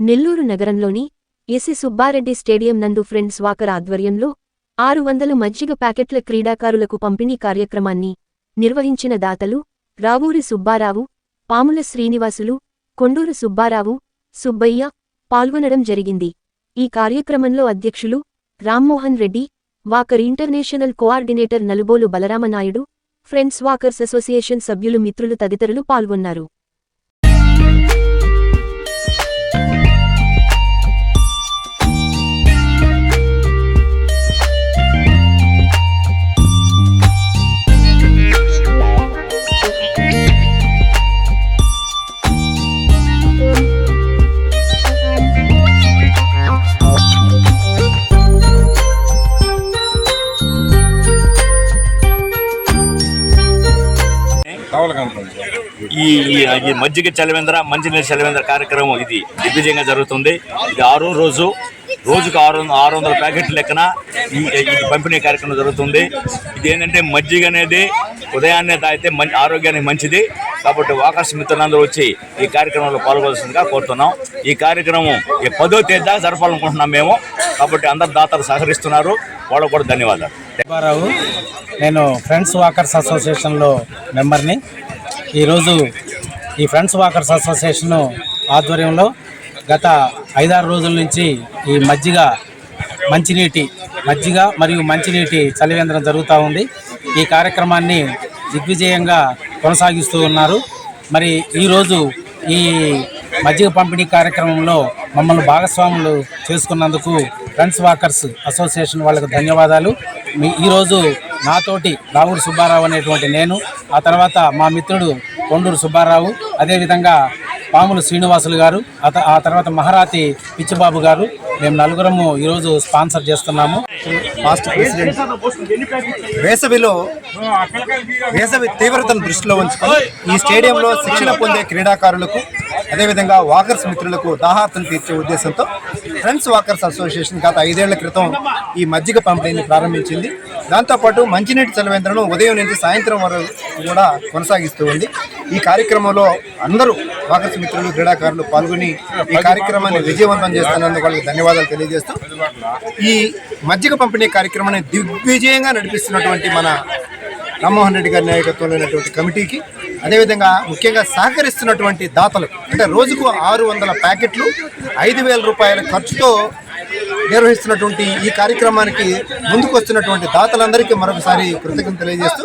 నెల్లూరు నగరంలోని AC Subba Reddy stadium నందు friends walker ఆధ్వర్యంలో ఆరు వందలు మజ్జిగ ప్యాకెట్ల క్రీడాకారులకు పంపిణీ కార్యక్రమాన్ని నిర్వహించిన దాతలు రావూరి సుబ్బారావు పాముల శ్రీనివాసులు కొండూరు సుబ్బారావు సుబ్బయ్య పాల్గొనడం జరిగింది. ఈ కార్యక్రమంలో అధ్యక్షులు Rammohan Reddy walker international coordinator Nalubolu Balaramanaidu friends walkers association సభ్యులు మిత్రులు తదితరులు పాల్గొన్నారు. ఈ ఈ- మజ్జిగ చలవేంద్ర మంచినీళ్ళ చలవేంద్ర కార్యక్రమం ఇది దిగ్విజయంగా జరుగుతుంది. ఇది ఆరో రోజు రోజుకు ఆరు ఆరు వందల ప్యాకెట్ల లెక్కన ఈ పంపిణీ కార్యక్రమం జరుగుతుంది. ఇది ఏంటంటే మజ్జిగ అనేది ఉదయాన్నే తాగితే మంచి ఆరోగ్యానికి మంచిది. కాబట్టి వాకర్స్ మిత్రులందరూ వచ్చి ఈ కార్యక్రమంలో పాల్గొల్సిందిగా కోరుతున్నాం. ఈ కార్యక్రమం ఈ పదో తేదీ దాకా జరపాలనుకుంటున్నాం మేము. కాబట్టి అందరు దాతలు సహకరిస్తున్నారు. వాళ్ళకు కూడా ధన్యవాదాలు. సుబ్బారావు నేను ఫ్రెండ్స్ వాకర్స్ అసోసియేషన్లో మెంబర్ని. ఈరోజు ఈ ఫ్రెండ్స్ వాకర్స్ అసోసియేషన్ ఆధ్వర్యంలో గత ఐదారు రోజుల నుంచి ఈ మజ్జిగ మంచినీటి మజ్జిగ మరియు మంచినీటి చలివేంద్రం జరుగుతూ ఉంది. ఈ కార్యక్రమాన్ని దిగ్విజయంగా కొనసాగిస్తూ ఉన్నారు. మరి ఈరోజు ఈ మజ్జిగ పంపిణీ కార్యక్రమంలో మమ్మల్ని భాగస్వాములు చేసుకున్నందుకు ఫ్రెండ్స్ వాకర్స్ అసోసియేషన్ వాళ్ళకు ధన్యవాదాలు. మీ ఈరోజు నాతోటి రావుడు సుబ్బారావు అనేటువంటి నేను ఆ తర్వాత మా మిత్రుడు కొండూరు సుబ్బారావు అదేవిధంగా పాములు శ్రీనివాసులు గారు ఆ ఆ తర్వాత మహారాతి పిచ్చిబాబు గారు మేము నలుగురము ఈరోజు స్పాన్సర్ చేస్తున్నాము. వేసవిలో వేసవి తీవ్రతను దృష్టిలో ఉంచుకొని ఈ స్టేడియంలో శిక్షణ పొందే క్రీడాకారులకు అదేవిధంగా వాకర్స్ మిత్రులకు దాహార్తను తీర్చే ఉద్దేశంతో ఫ్రెండ్స్ వాకర్స్ అసోసియేషన్ గత ఐదేళ్ళ క్రితం ఈ మజ్జిగ పంపిణీని ప్రారంభించింది. దాంతోపాటు మంచినీటి చలవేంద్రను ఉదయం నుంచి సాయంత్రం వరకు కూడా కొనసాగిస్తూ ఉంది. ఈ కార్యక్రమంలో అందరూ వాకర్స్ మిత్రులు క్రీడాకారులు పాల్గొని ఈ కార్యక్రమాన్ని విజయవంతం చేస్తున్నందుకు వాళ్ళకి ధన్యవాదాలు తెలియజేస్తూ ఈ మజ్జిగ పంపిణీ కార్యక్రమాన్ని దిగ్విజయంగా నడిపిస్తున్నటువంటి మన రామ్మోహన్ రెడ్డి గారి నాయకత్వంలోనటువంటి కమిటీకి అదేవిధంగా ముఖ్యంగా సహకరిస్తున్నటువంటి దాతలు అంటే రోజుకు ఆరు వందల ప్యాకెట్లు ఐదు వేల రూపాయల ఖర్చుతో నిర్వహిస్తున్నటువంటి ఈ కార్యక్రమానికి ముందుకు వస్తున్నటువంటి దాతలందరికీ మరొకసారి కృతజ్ఞత తెలియజేస్తూ